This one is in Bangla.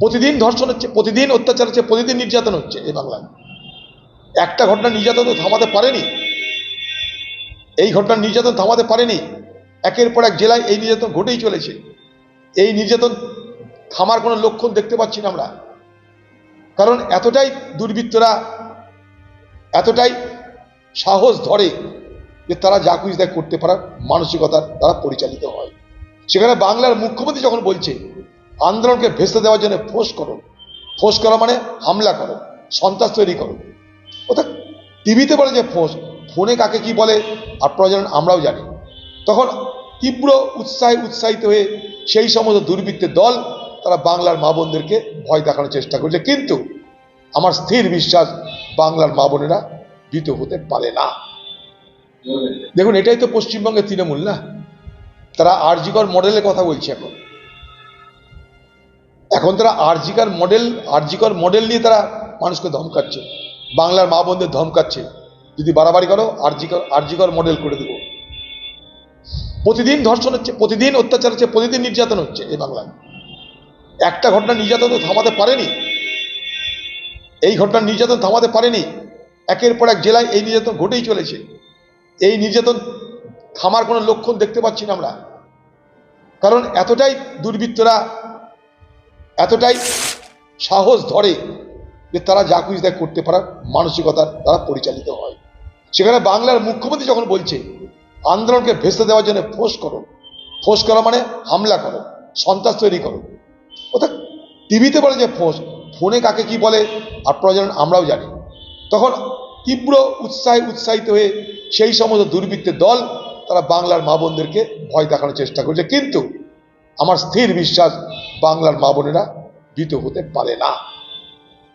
প্রতিদিন ধর্ষণ হচ্ছে, প্রতিদিন অত্যাচার হচ্ছে, প্রতিদিন নির্যাতন হচ্ছে এই বাংলায়। একটা ঘটনা নির্যাতন তো থামাতে পারেনি। এই ঘটনার নির্যাতন থামাতে পারেনি। একের পর এক জেলায় এই নির্যাতন ঘটেই চলেছে। এই নির্যাতন থামার কোনো লক্ষণ দেখতে পাচ্ছি না আমরা। কারণ এতটাই দুর্বৃত্তরা, এতটাই সাহস ধরে যে তারা যা খুশি করতে পারার মানসিকতার তারা পরিচালিত হয়। সেখানে বাংলার মুখ্যমন্ত্রী যখন বলছে আন্দোলনকে ভেস্তে দেওয়ার জন্য ফোঁস করো। ফোঁস করা মানে হামলা করো, সন্ত্রাস তৈরি করো। অর্থাৎ টিভিতে বলে যে ফোঁস ফোনে কাকে কি বলে, আপনারা জানেন, আমরাও জানি। তখন তীব্র উৎসাহে উৎসাহিত হয়ে সেই সমস্ত দুর্বৃত্তের দল, তারা বাংলার মা বোনদেরকে ভয় দেখানোর চেষ্টা করছে। কিন্তু আমার স্থির বিশ্বাস, বাংলার মা বোনেরা ভীত হতে পারে না। দেখুন, এটাই তো পশ্চিমবঙ্গের তৃণমূল না? তারা আরজিকর মডেলের কথা বলছে এখন। এখন তারা আরজিকার মডেল আরজিকর মডেল নিয়ে তারা মানুষকে ধমকাচ্ছে। বাংলার মা বোনদের ধমকাচ্ছে। যদি বাড়াবাড়ি করো, আরজিকর আরজিকর মডেল করে দেবো। প্রতিদিন ধর্ষণ হচ্ছে, প্রতিদিন অত্যাচার হচ্ছে, প্রতিদিন নির্যাতন হচ্ছে এই বাংলায়। একটা ঘটনা নির্যাতন তো থামাতে পারেনি। এই ঘটনার নির্যাতন থামাতে পারেনি। একের পর এক জেলায় এই নির্যাতন ঘটেই চলেছে। এই নির্যাতন থামার কোনো লক্ষণ দেখতে পাচ্ছি না আমরা। কারণ এতটাই দুর্বৃত্তরা এতটাই সাহস ধরে যে তারা যা খুশি তাই করতে পারার মানসিকতার তারা পরিচালিত হয়। সেখানে বাংলার মুখ্যমন্ত্রী যখন বলছে, আন্দোলনকে ভেস্তে দেওয়ার জন্য ফোঁস করো ফোঁস করা মানে হামলা করো, সন্ত্রাস তৈরি করো। অর্থাৎ টিভিতে বলে যে ফোঁস ফোনে কাকে কি বলে আপনারা জানেন আমরাও জানি। তখন তীব্র উৎসাহে উৎসাহিত হয়ে সেই সমস্ত দুর্বৃত্তের দল তারা বাংলার মা বোনদেরকে ভয় দেখানোর চেষ্টা করছে। কিন্তু আমার স্থির বিশ্বাস বাংলার মা বোনেরা ভীত হতে পারে না।